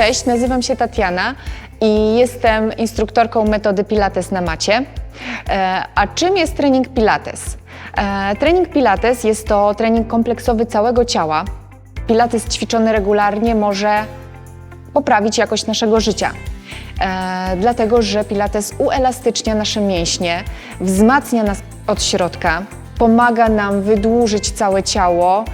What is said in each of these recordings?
Cześć, nazywam się Tatiana i jestem instruktorką metody Pilates na macie. E, A czym jest trening Pilates? E, Trening Pilates jest to trening kompleksowy całego ciała. Pilates ćwiczony regularnie może poprawić jakość naszego życia. E, dlatego, że Pilates uelastycznia nasze mięśnie, wzmacnia nas od środka, pomaga nam wydłużyć całe ciało,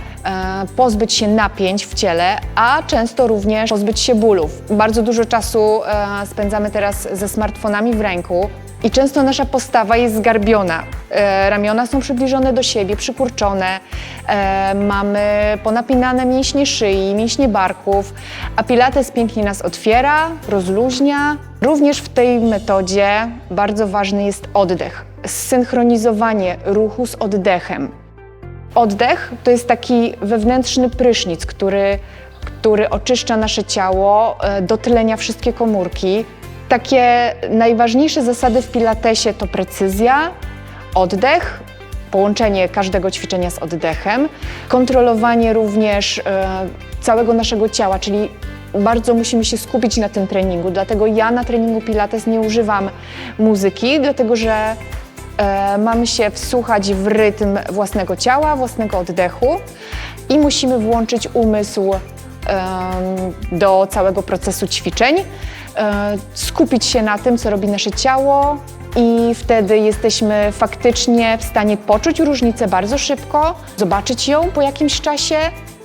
pozbyć się napięć w ciele, a często również pozbyć się bólów. Bardzo dużo czasu e, spędzamy teraz ze smartfonami w ręku. I często nasza postawa jest zgarbiona. E, ramiona są przybliżone do siebie, przykurczone, e, mamy ponapinane mięśnie szyi, mięśnie barków, a Pilates pięknie nas otwiera, rozluźnia. Również w tej metodzie bardzo ważny jest oddech, zsynchronizowanie ruchu z oddechem. Oddech to jest taki wewnętrzny prysznic, który, który oczyszcza nasze ciało, e, dotlenia wszystkie komórki. Takie najważniejsze zasady w Pilatesie to precyzja, oddech, połączenie każdego ćwiczenia z oddechem, kontrolowanie również e, całego naszego ciała, czyli bardzo musimy się skupić na tym treningu. Dlatego ja na treningu Pilates nie używam muzyki, dlatego że mamy się wsłuchać w rytm własnego ciała, własnego oddechu i musimy włączyć umysł do całego procesu ćwiczeń, e, skupić się na tym, co robi nasze ciało i wtedy jesteśmy faktycznie w stanie poczuć różnicę bardzo szybko, zobaczyć ją po jakimś czasie.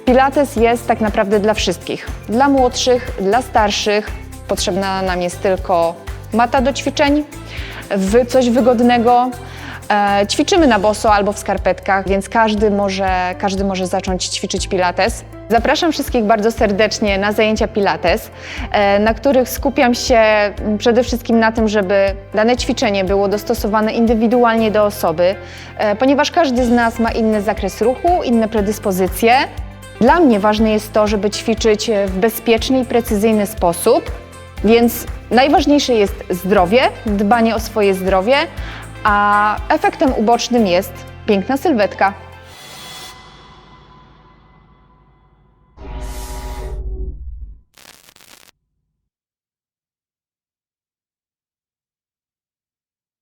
Pilates jest tak naprawdę dla wszystkich. Dla młodszych, dla starszych. Potrzebna nam jest tylko mata do ćwiczeń, w coś wygodnego. E, ćwiczymy na boso albo w skarpetkach, więc każdy może, każdy może zacząć ćwiczyć Pilates. Zapraszam wszystkich bardzo serdecznie na zajęcia Pilates, e, na których skupiam się przede wszystkim na tym, żeby dane ćwiczenie było dostosowane indywidualnie do osoby, e, ponieważ każdy z nas ma inny zakres ruchu, inne predyspozycje. Dla mnie ważne jest to, żeby ćwiczyć w bezpieczny i precyzyjny sposób, więc najważniejsze jest zdrowie, dbanie o swoje zdrowie, a efektem ubocznym jest piękna sylwetka.